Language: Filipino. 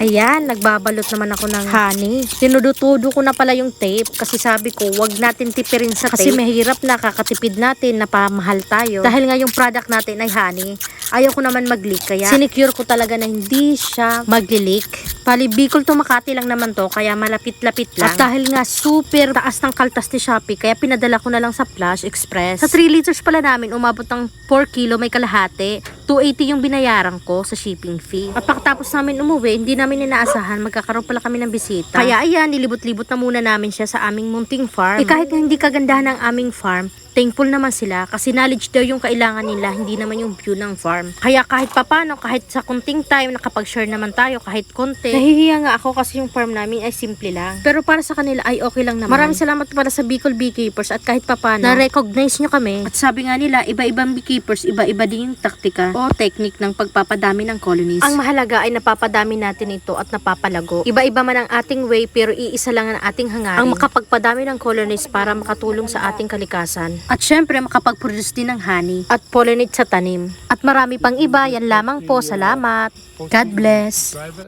Ayan, nagbabalot naman ako ng honey. Tinudutudo ko na pala yung tape kasi sabi ko, wag natin tipirin sa tape. Kasi mahirap na kakatipid natin na pamahal tayo. Dahil nga yung product natin ay honey. Ayaw ko naman mag-leak kaya sinecure ko talaga na hindi siya mag-leak. Pali Bicol to Makati lang naman to kaya malapit-lapit lang. At dahil nga super taas ng kaltas ni Shopee kaya pinadala ko na lang sa Flash Express. Sa 3 liters pala namin umabot ng 4 kilo may kalahati. 280 yung binayaran ko sa shipping fee. At pagkatapos namin umuwi, hindi namin inaasahan magkakaroon pala kami ng bisita. Kaya ayan, nilibot-libot na muna namin siya sa aming munting farm. Eh kahit hindi kagandahan ng aming farm, thankful naman sila kasi knowledge daw yung kailangan nila, hindi naman yung view ng farm. Kaya kahit papano, kahit sa kunting time, nakapag-share naman tayo kahit konti. Nahihiya nga ako kasi yung farm namin ay simple lang. Pero para sa kanila ay okay lang naman. Maraming salamat pala sa Bicol Beekeepers at kahit papano, na-recognize nyo kami. At sabi nga nila, iba-ibang beekeepers, iba-iba din yung taktika o technique ng pagpapadami ng colonies. Ang mahalaga ay napapadami natin ito at napapalago. Iba-iba man ang ating way pero iisa lang ang ating hangarin. Ang makapagpadami ng colonies para makatulong sa ating kalikasan. At syempre makapag-produce din ng honey at pollinate sa tanim. At marami pang iba, yan lamang po. Salamat. God bless.